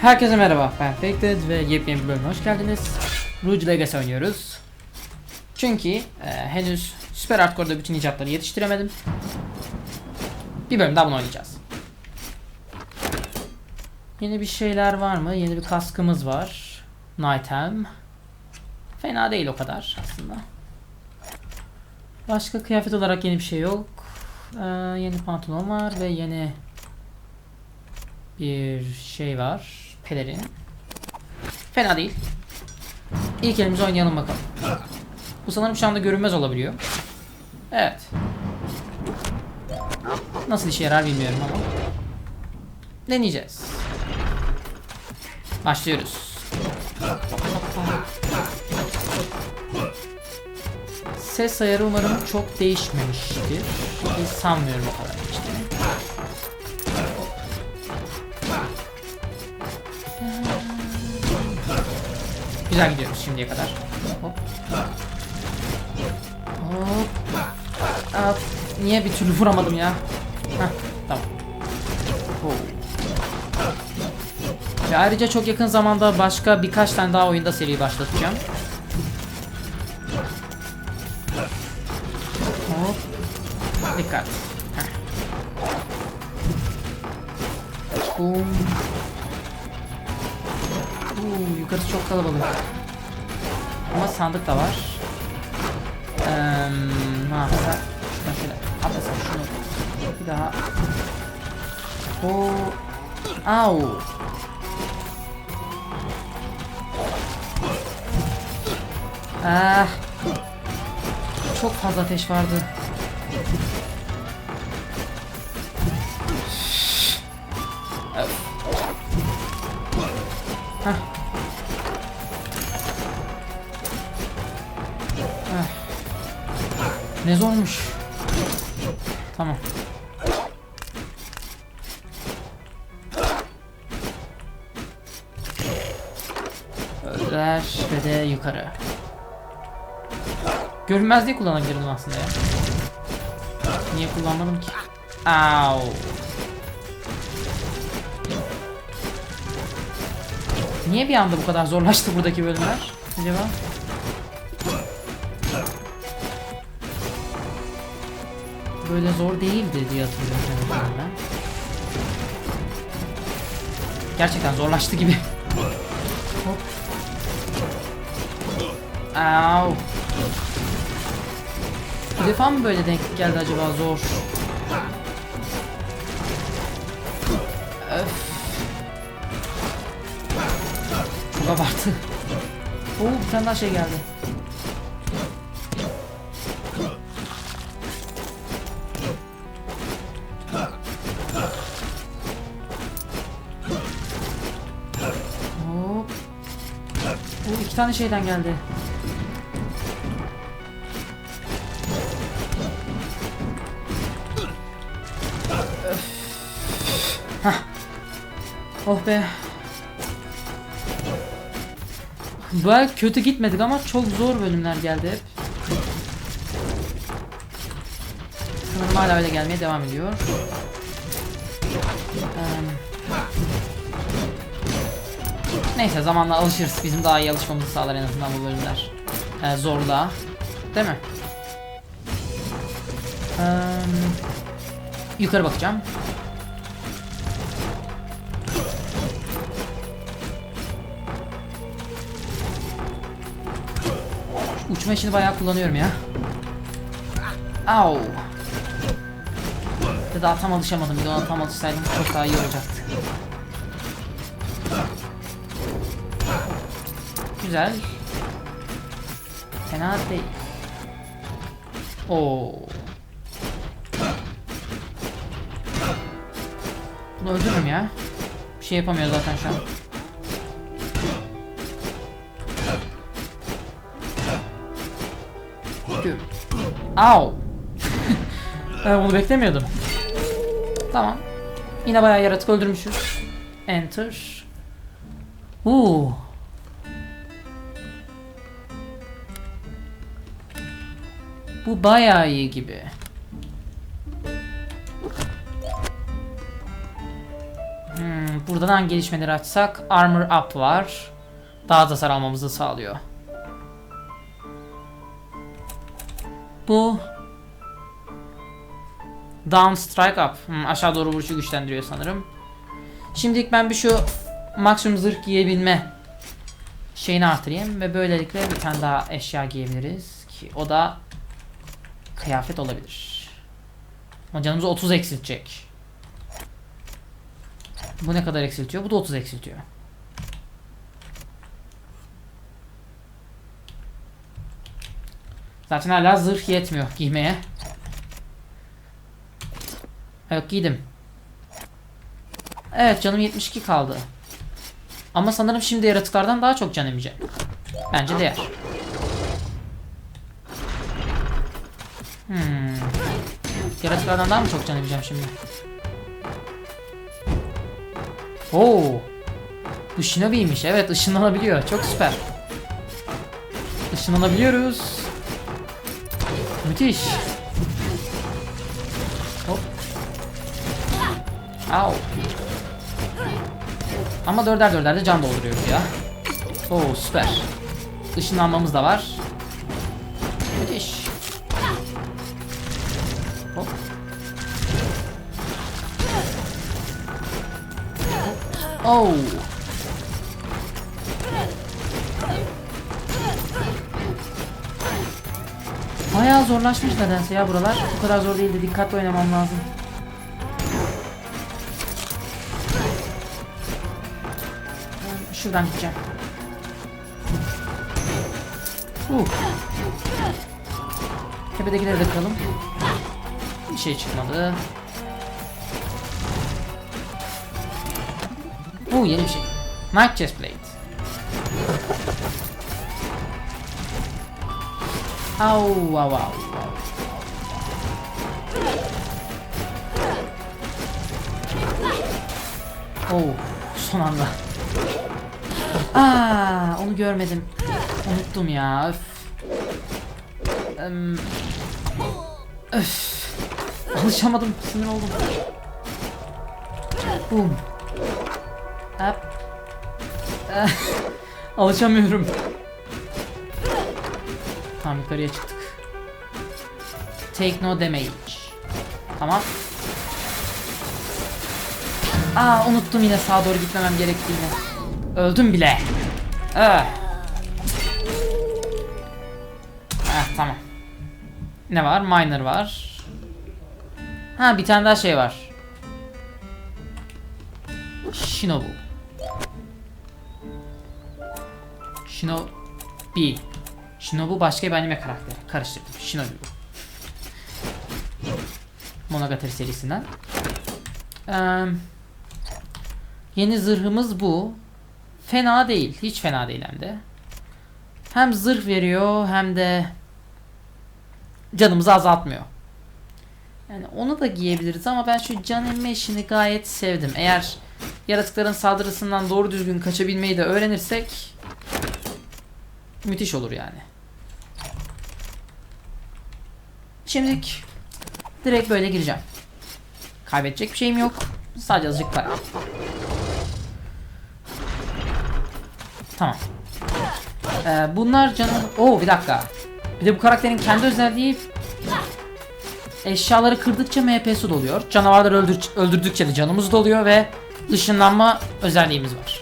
Herkese merhaba ben Faked ve yepyeni bir bölüme hoş geldiniz. Rouge Legacy oynuyoruz. Çünkü e, henüz Süper Hardcore'da bütün icatları yetiştiremedim. Bir bölüm daha bunu oynayacağız. Yeni bir şeyler var mı? Yeni bir kaskımız var. Night Helm. Fena değil o kadar aslında. Başka kıyafet olarak yeni bir şey yok. Ee, yeni pantolon var ve yeni bir şey var. Pelerin. Fena değil. İlk elimizi oynayalım bakalım. Bu sanırım şu anda görünmez olabiliyor. Evet. Nasıl işe yarar bilmiyorum ama. Deneyeceğiz. Başlıyoruz. Ses ayarı umarım çok değişmemiştir. Hiç sanmıyorum o kadar. Güzel gidiyoruz şimdiye kadar. Hop. Hop. Aa, niye bir türlü vuramadım ya? Heh, tamam. Oh. Ve ayrıca çok yakın zamanda başka birkaç tane daha oyunda seri başlatacağım. Çok kalabalık. Ama sandık da var. Ne yapsak? Şuradan şöyle atlasam şunu. Bir daha. Oo. Au. Ah. Çok fazla ateş vardı. Hah. Ne zormuş. Tamam. Öldüler ve de yukarı. Görünmezliği kullanabilirdim aslında ya. Niye kullanmadım ki? Au. Niye bir anda bu kadar zorlaştı buradaki bölümler? Acaba? Böyle zor değildi diye hatırlıyorum ben. Gerçekten zorlaştı gibi. Hop. Au. Bir defa mı böyle denk geldi acaba zor? Öf. Çok abartı. Oo bir tane daha şey geldi. Tane şeyden geldi. Oh be. Baya kötü gitmedik ama çok zor bölümler geldi hep. Sanırım hala öyle gelmeye devam ediyor. Eee, Neyse zamanla alışırız. Bizim daha iyi alışmamızı sağlar en azından bu bölümler. Ee, zorluğa. Değil mi? Eee, yukarı bakacağım. Uçma işini bayağı kullanıyorum ya. Au. Daha tam alışamadım. Bir de ona tam alışsaydım çok daha iyi olacaktı. Güzel. Fena değil. Oo. Bunu öldürürüm ya. Bir şey yapamıyor zaten şu an. Au. ben bunu beklemiyordum. Tamam. Yine bayağı yaratık öldürmüşüz. Enter. Uuu. Bu bayağı iyi gibi. Hmm, buradan hangi gelişmeleri açsak? Armor up var. Daha az hasar almamızı sağlıyor. Bu Down strike up. Hmm, aşağı doğru vuruşu güçlendiriyor sanırım. Şimdilik ben bir şu maksimum zırh giyebilme şeyini artırayım ve böylelikle bir tane daha eşya giyebiliriz ki o da kıyafet olabilir. Ama canımızı 30 eksiltecek. Bu ne kadar eksiltiyor? Bu da 30 eksiltiyor. Zaten hala zırh yetmiyor giymeye. Yok giydim. Evet canım 72 kaldı. Ama sanırım şimdi yaratıklardan daha çok can emeceğim. Bence değer. Hmm. Yaratıklardan daha mı çok can emeceğim şimdi? Oo. Bu Shinobi'ymiş. Evet ışınlanabiliyor. Çok süper. Işınlanabiliyoruz. Müthiş. Hop. Au. Ama dörder dörder de can dolduruyoruz ya. Oo süper. Işınlanmamız da var. Oh. Bayağı zorlaşmış nedense ya buralar. Bu kadar zor değildi. Dikkatli oynamam lazım. Şuradan gideceğim. Uh. Tepedekileri de kıralım. Bir şey çıkmadı. Bu yeni bir şey. Night Chestplate. Au au au. au. Oh, son anda. Aa, onu görmedim. Unuttum ya. Öf. Em, öf. Alışamadım, sinir oldum. Boom. Hop. Alışamıyorum. Tamam yukarıya çıktık. Take no damage. Tamam. Aa unuttum yine sağa doğru gitmemem gerektiğini. Öldüm bile. Ah. Ah tamam. Ne var? Miner var. Ha bir tane daha şey var. Shinobu. Shinobi. Shinobu başka bir anime karakteri. Karıştırdım. Shinobi bu. Monogatari serisinden. Eee, yeni zırhımız bu. Fena değil. Hiç fena değil hem de. Hem zırh veriyor hem de canımızı azaltmıyor. Yani onu da giyebiliriz ama ben şu can emme işini gayet sevdim. Eğer yaratıkların saldırısından doğru düzgün kaçabilmeyi de öğrenirsek müthiş olur yani. Şimdilik direkt böyle gireceğim. Kaybedecek bir şeyim yok. Sadece azıcık para. Tamam. Ee, bunlar canım... Oo bir dakika. Bir de bu karakterin kendi özelliği eşyaları kırdıkça MP'si doluyor. Canavarları öldür öldürdükçe de canımız doluyor ve ışınlanma özelliğimiz var.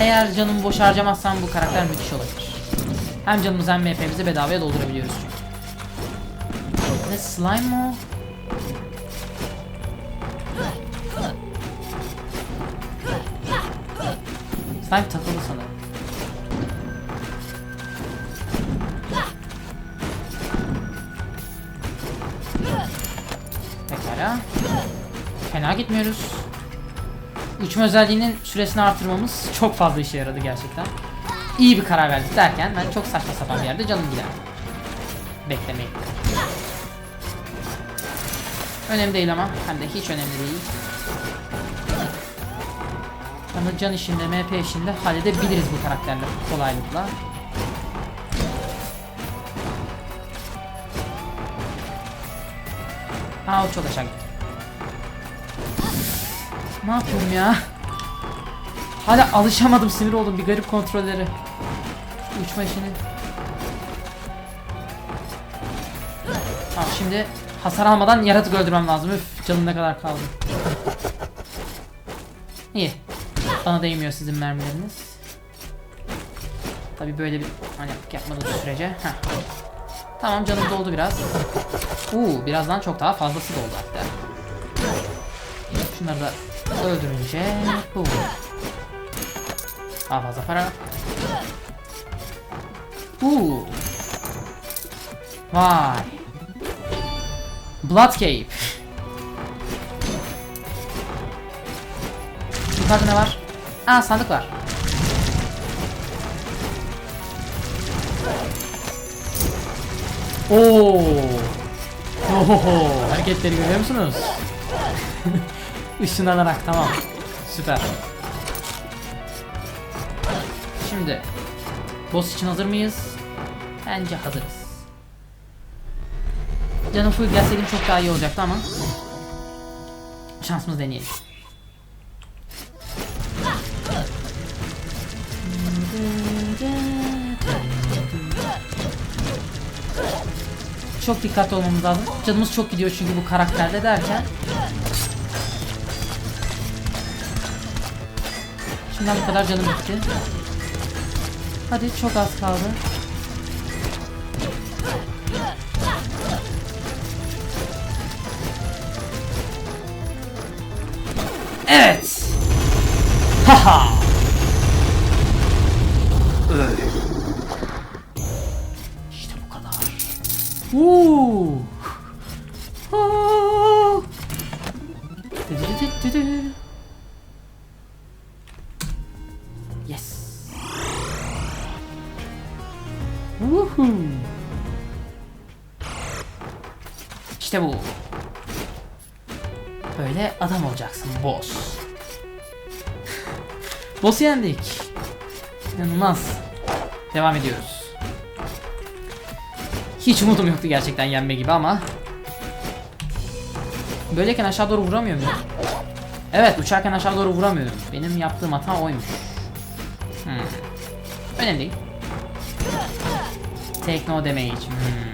Eğer canımı boş harcamazsam bu karakter müthiş olabilir. Hem canımızı hem MP'mizi bedavaya doldurabiliyoruz çünkü. Ne slime o? Slime takılı sanırım. Pekala. Fena gitmiyoruz. Uçma özelliğinin süresini artırmamız çok fazla işe yaradı gerçekten. İyi bir karar verdik derken ben çok saçma sapan bir yerde canım gider. Beklemeyin. Önemli değil ama hem de hiç önemli değil. Ama can işinde, MP işinde halledebiliriz bu karakterle kolaylıkla. Aa o çok aşağı gitti. Ne yapıyorum ya? Hala alışamadım sinir oldum bir garip kontrolleri. Uçma işini. Tamam şimdi hasar almadan yaratık öldürmem lazım. Üf canım ne kadar kaldı. İyi. Bana değmiyor sizin mermileriniz. Tabi böyle bir manyaklık yapmadığınız sürece. Heh. Tamam canım doldu biraz. Uuu birazdan çok daha fazlası doldu hatta. Şunları da öldürünce bu. Daha fazla para. Uuu. Vay. Blood Cape. Yukarıda ne var? Aa sandık var. Oo. Oho, hareketleri görüyor musunuz? Işınlanarak tamam. Süper. Şimdi boss için hazır mıyız? Bence hazırız. Canım full gelseydim çok daha iyi olacaktı ama şansımız deneyelim. Çok dikkatli olmamız lazım. Canımız çok gidiyor çünkü bu karakterde derken. Şimdiden bu kadar canım gitti. Hadi çok az kaldı. İşte bu. Böyle adam olacaksın boss. Boss'u yendik. İnanılmaz. Devam ediyoruz. Hiç umudum yoktu gerçekten yenme gibi ama. Böyleyken aşağı doğru vuramıyor muyum? Evet uçarken aşağı doğru vuramıyorum. Benim yaptığım hata oymuş. Hmm. Önemli değil. Take no damage. Hmm.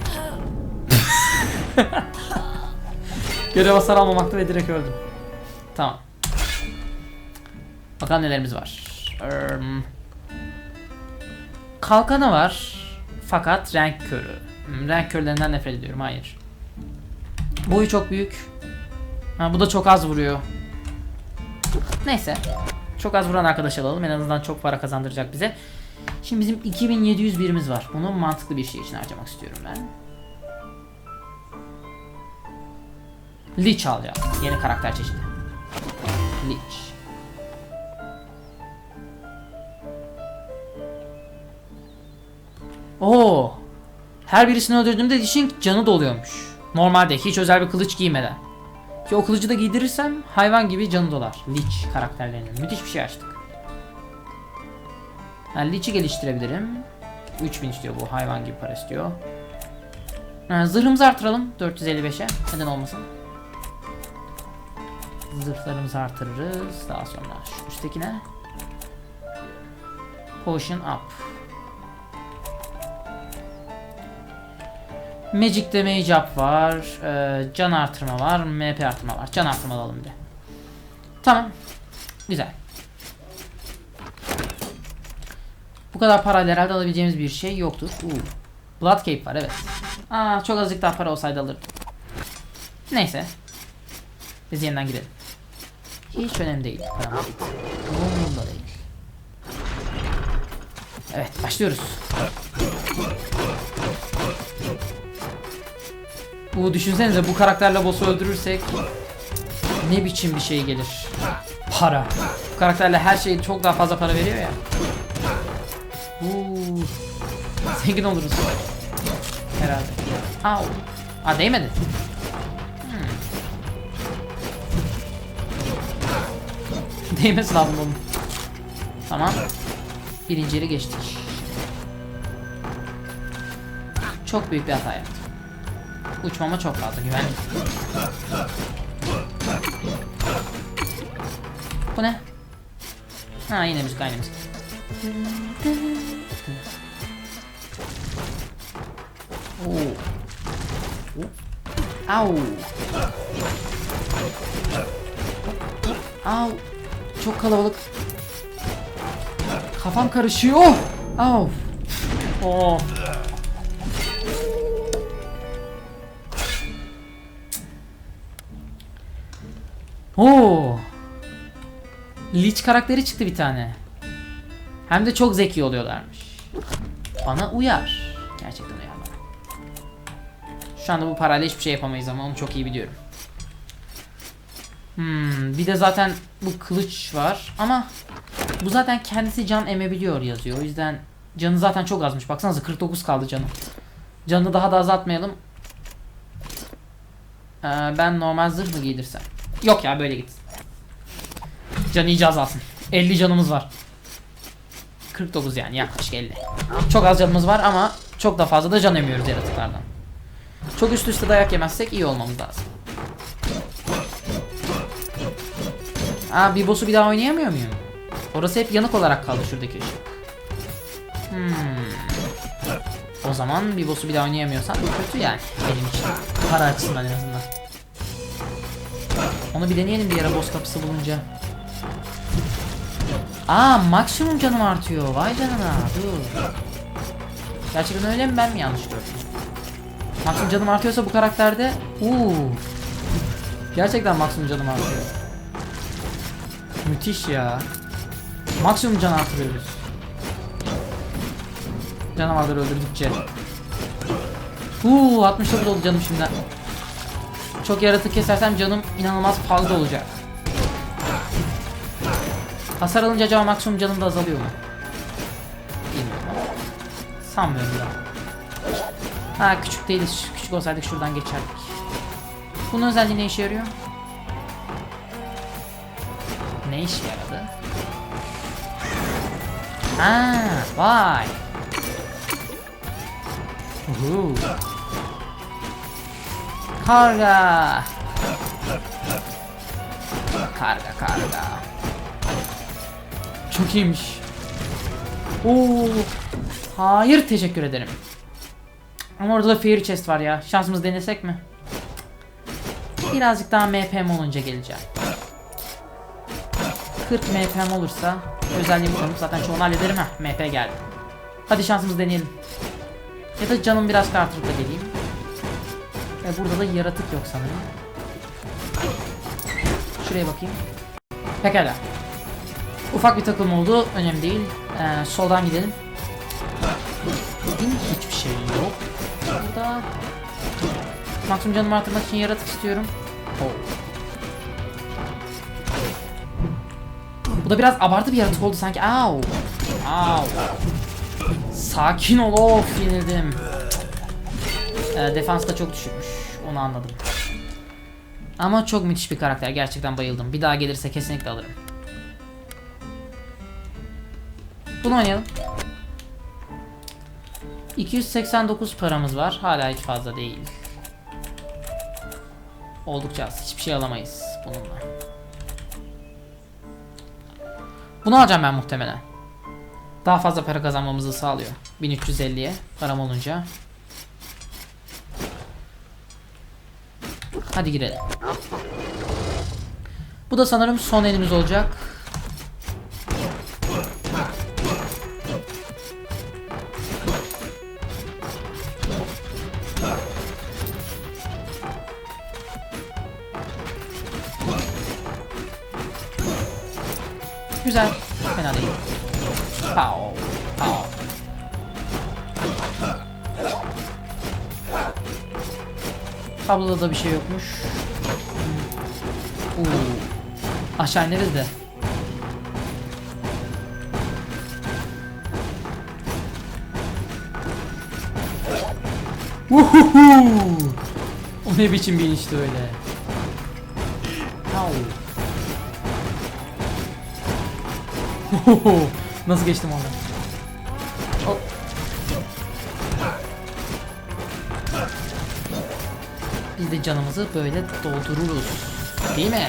Görev hasar almamakta ve direkt öldüm. Tamam. Bakalım nelerimiz var. Erm, kalkanı var. Fakat renk körü. Hmm, renk körlerinden nefret ediyorum. Hayır. Boyu çok büyük. Ha, bu da çok az vuruyor. Neyse. Çok az vuran arkadaş alalım. En azından çok para kazandıracak bize. Şimdi bizim 2700 birimiz var. Bunu mantıklı bir şey için harcamak istiyorum ben. Lich alacağız. Yeni karakter çeşidi. Lich. Oo. Her birisini öldürdüğümde Lich'in canı doluyormuş. Normalde hiç özel bir kılıç giymeden. Ki o kılıcı da giydirirsem hayvan gibi canı dolar. Lich karakterlerinin. Müthiş bir şey açtık. Ha, Lich'i geliştirebilirim. 3000 istiyor bu hayvan gibi para istiyor. Ha, zırhımızı artıralım 455'e. Neden olmasın? Zırhlarımızı artırırız. Daha sonra şu üsttekine. Potion up. Magic damage up var. Ee, can artırma var. MP artırma var. Can artırma alalım bir. Tamam. Güzel. Bu kadar parayla herhalde alabileceğimiz bir şey yoktur. Uu. Blood Cape var evet. Aa çok azıcık daha para olsaydı alırdım. Neyse. Biz yeniden gidelim. Hiç önemli değil. Param. Umurumda değil. Evet başlıyoruz. Bu düşünsenize bu karakterle boss'u öldürürsek ne biçim bir şey gelir. Para. Bu karakterle her şey çok daha fazla para veriyor ya. Uuu. Zengin oluruz. Herhalde. Au. Aa değmedi. Değmesi lazım onun. Tamam. Birinci yeri geçtik. Çok büyük bir hata yaptım. Uçmama çok fazla güvenlik. Bu ne? Ha yine müzik aynı müzik. Oo. Au. Au. Çok kalabalık. Kafam karışıyor. Au. Oh. Oo. Lich karakteri çıktı bir tane. Hem de çok zeki oluyorlarmış. Bana uyar. Gerçekten uyar bana. Şu anda bu parayla hiçbir şey yapamayız ama onu çok iyi biliyorum. Hmm, bir de zaten bu kılıç var ama bu zaten kendisi can emebiliyor yazıyor. O yüzden canı zaten çok azmış. Baksanıza 49 kaldı canım. Canını daha da azaltmayalım. Ee, ben normal zırh mı giydirsem? Yok ya böyle gitsin. Canı iyice azalsın. 50 canımız var. 49 yani yaklaşık 50. Çok az canımız var ama çok da fazla da can emiyoruz yaratıklardan. Çok üst üste dayak yemezsek iyi olmamız lazım. Aa bir boss'u bir daha oynayamıyor muyum? Orası hep yanık olarak kaldı şuradaki ışık. Hmm. O zaman bir boss'u bir daha oynayamıyorsan bu kötü yani benim için. Para açısından en azından. Onu bir deneyelim bir ara boss kapısı bulunca. Aa maksimum canım artıyor. Vay canına. Dur. Gerçekten öyle mi ben mi yanlış gördüm? Maksimum canım artıyorsa bu karakterde uuu. Gerçekten maksimum canım artıyor. Müthiş ya. Maksimum can artırıyoruz. Canavarları öldürdükçe. Uuu 69 oldu canım şimdiden. Çok yaratık kesersem canım inanılmaz fazla olacak. Hasar alınca acaba maksimum canım da azalıyor mu? Sanmıyorum ya. Ha küçük değiliz. Küçük olsaydık şuradan geçerdik. Bunun özelliği ne işe yarıyor? Ne işe yaradı? Ha, vay. Uhu. Karga. Karga karga. Çok iyiymiş. Oo. Hayır teşekkür ederim. Ama orada da fairy chest var ya. Şansımız denesek mi? Birazcık daha MP'm olunca geleceğim. 40 MP'm olursa özelliğimi konup zaten çoğunu hallederim ha. MP geldi. Hadi şansımızı deneyelim. Ya da canım biraz artırıp da geleyim. Ve burada da yaratık yok sanırım. Şuraya bakayım. Pekala. Ufak bir takım oldu. Önemli değil. Ee, soldan gidelim. Din hiçbir şey yok. Burada maksimum canımı artırmak için yaratık istiyorum. Oh. Bu da biraz abartı bir yaratık oldu sanki. Au. Au. Sakin ol. Of yenildim. Ee, defans da çok düşükmüş. Onu anladım. Ama çok müthiş bir karakter. Gerçekten bayıldım. Bir daha gelirse kesinlikle alırım. Bunu oynayalım. 289 paramız var. Hala hiç fazla değil. Oldukça az. Hiçbir şey alamayız bununla. Bunu alacağım ben muhtemelen. Daha fazla para kazanmamızı sağlıyor. 1350'ye param olunca. Hadi girelim. Bu da sanırım son elimiz olacak. Güzel. Fena değil. Pow. Pow. Tabloda da bir şey yokmuş. Oo. Aşağı ineriz de. Uhuhu. O ne biçim bir inişti öyle. Pow. Ohoho, Nasıl geçtim oradan? Biz de canımızı böyle doldururuz. Değil mi?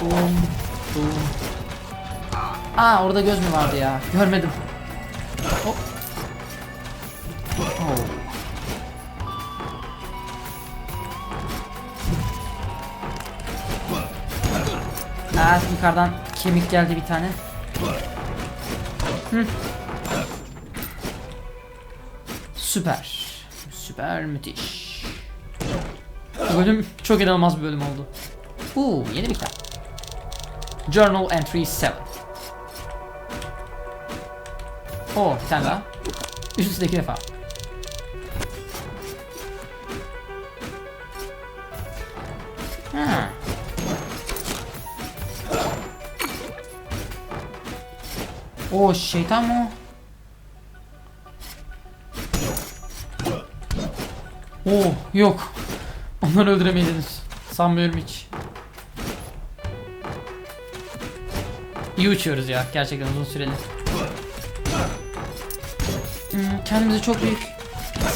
Boom. Aa orada göz mü vardı ya? Görmedim. Aa yukarıdan kemik geldi bir tane. Hı. Süper. Süper müthiş. Bu bölüm çok inanılmaz bir bölüm oldu. Uuu yeni bir kitap. Journal Entry 7. Oo bir tane daha. Üst defa. O şeytan mı o? Yok. Onları öldüremeyiz. Sanmıyorum hiç. İyi uçuyoruz ya gerçekten uzun süreli. Hmm, kendimizi çok büyük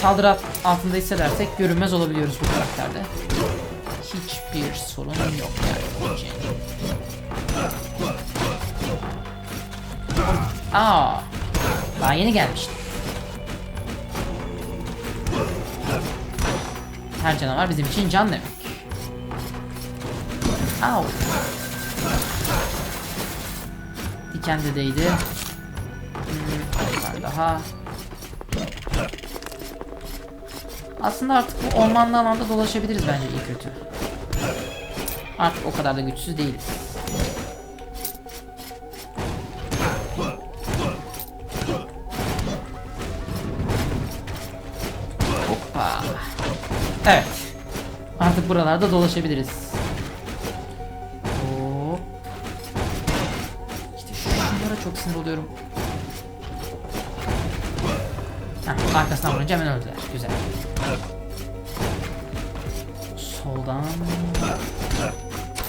saldırı altında hissedersek görünmez olabiliyoruz bu karakterde. Hiçbir sorun yok yani. Aa, daha yeni gelmişti. Her canavar bizim için can demek. Au. Diken de değdi. Hmm, daha. Aslında artık bu ormanlı alanda dolaşabiliriz bence iyi kötü. Artık o kadar da güçsüz değiliz. Evet. Artık buralarda dolaşabiliriz. İşte şunlara çok sinir oluyorum. Heh, arkasından vurunca hemen öldüler. Güzel. Soldan.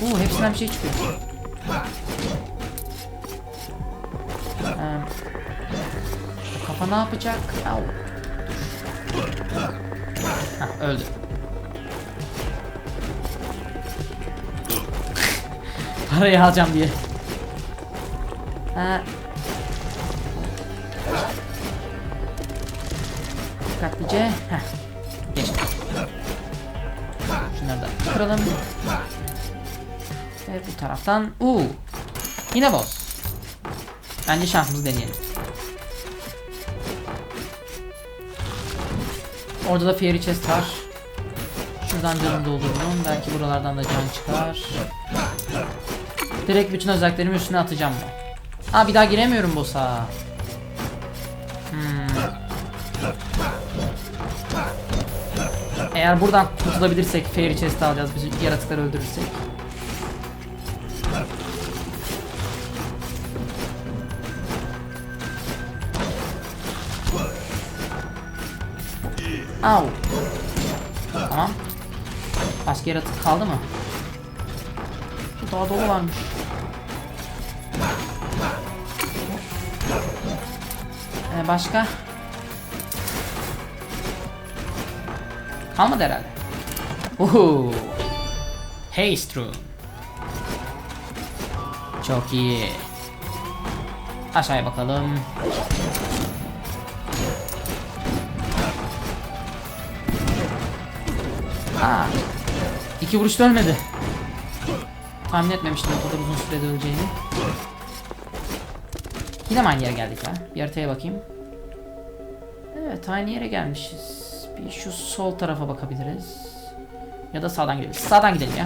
Oo, hepsinden bir şey çıkıyor. Ee, kafa ne yapacak? Au. Heh, öldü. Parayı alacağım diye. Ha. Dikkatlice. Heh. Geçti. Şunları da kıralım. Ve bu taraftan. Uuu. Yine boss. Bence şansımızı deneyelim. Orada da fairy chest var. Şuradan canım doldururum. Belki buralardan da can çıkar. Direkt bütün özelliklerimi üstüne atacağım ben. Aa bir daha giremiyorum boss'a. Hmm. Eğer buradan kurtulabilirsek fairy chest alacağız. Biz yaratıkları öldürürsek. Au. Tamam. Başka yaratık kaldı mı? Daha dolu varmış. Ee, başka? Kalmadı herhalde. Uhu. Haste Rune. Çok iyi. Aşağıya bakalım. Aa, iki vuruşta ölmedi. Tahmin etmemiştim o kadar uzun sürede öleceğini. Yine aynı yere geldik ha? Bir haritaya bakayım. Evet aynı yere gelmişiz. Bir şu sol tarafa bakabiliriz. Ya da sağdan gidelim. Sağdan gidelim ya.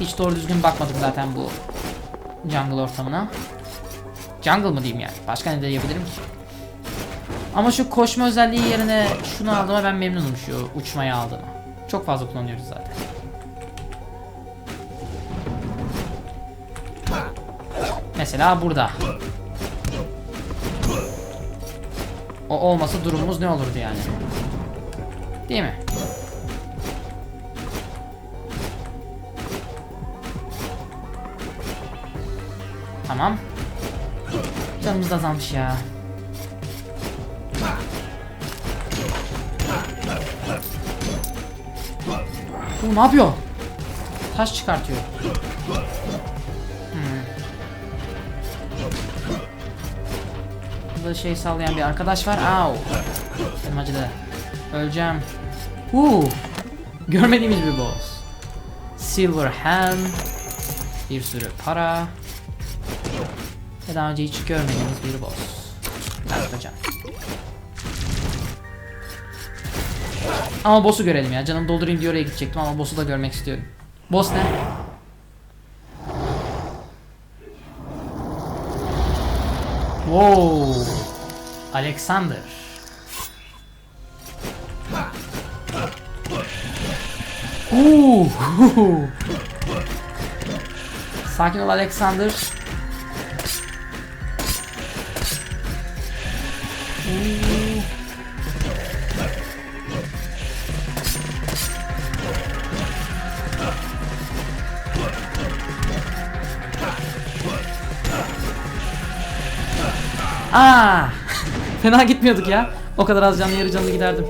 Hiç doğru düzgün bakmadım zaten bu jungle ortamına. Jungle mı diyeyim yani? Başka ne diyebilirim ki? Ama şu koşma özelliği yerine şunu aldığıma ben memnunum şu uçmayı aldığıma. Çok fazla kullanıyoruz zaten. Mesela burada. O olmasa durumumuz ne olurdu yani? Değil mi? Tamam. Canımız da azalmış ya. Bu ne yapıyor? taş çıkartıyor. Burada şey sallayan bir arkadaş var. Au. Benim acıdı. Öleceğim. Huu. Görmediğimiz bir boss. Silver Helm. Bir sürü para. Ve daha önce hiç görmediğimiz bir boss. Can. Ama boss'u görelim ya. Canım doldurayım diye oraya gidecektim ama boss'u da görmek istiyorum. Boss ne? Wow. Alexander. Ooh. Sakin ol Alexander. Aa! fena gitmiyorduk ya. O kadar az canlı yarı canlı giderdim.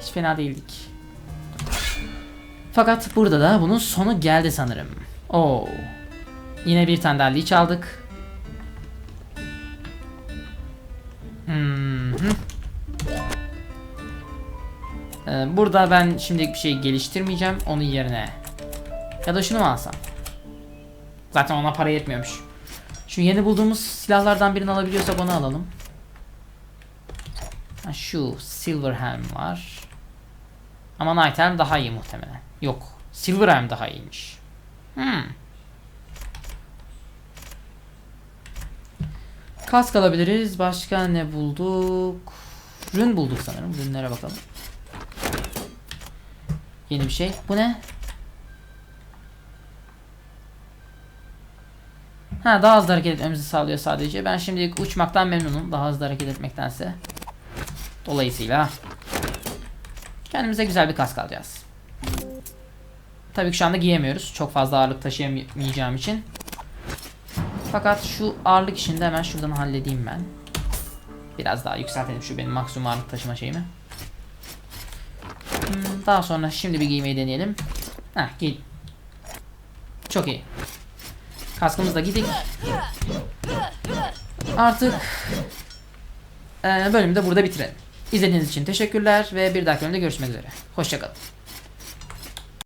Hiç fena değildik. Fakat burada da bunun sonu geldi sanırım. Oo. Yine bir tane daha aldık. Hmm. Ee, burada ben şimdilik bir şey geliştirmeyeceğim. Onun yerine. Ya da şunu mu alsam? Zaten ona para yetmiyormuş. Şu yeni bulduğumuz silahlardan birini alabiliyorsak onu alalım. Şu Silverham var. Ama Nighthelm daha iyi muhtemelen. Yok. Silverham daha iyiymiş. Hmm. Kask alabiliriz. Başka ne bulduk? Rün bulduk sanırım. Rünlere bakalım. Yeni bir şey. Bu ne? Ha daha hızlı hareket etmemizi sağlıyor sadece. Ben şimdi uçmaktan memnunum. Daha hızlı hareket etmektense. Dolayısıyla kendimize güzel bir kask alacağız. Tabii ki şu anda giyemiyoruz. Çok fazla ağırlık taşıyamayacağım için. Fakat şu ağırlık işini de hemen şuradan halledeyim ben. Biraz daha yükseltelim şu benim maksimum ağırlık taşıma şeyimi. Hmm, Daha sonra şimdi bir giymeyi deneyelim. Heh giy. Çok iyi. Kaskımızı da giydik. Artık eee bölümü de burada bitirelim. İzlediğiniz için teşekkürler ve bir dahaki bölümde görüşmek üzere. Hoşçakalın.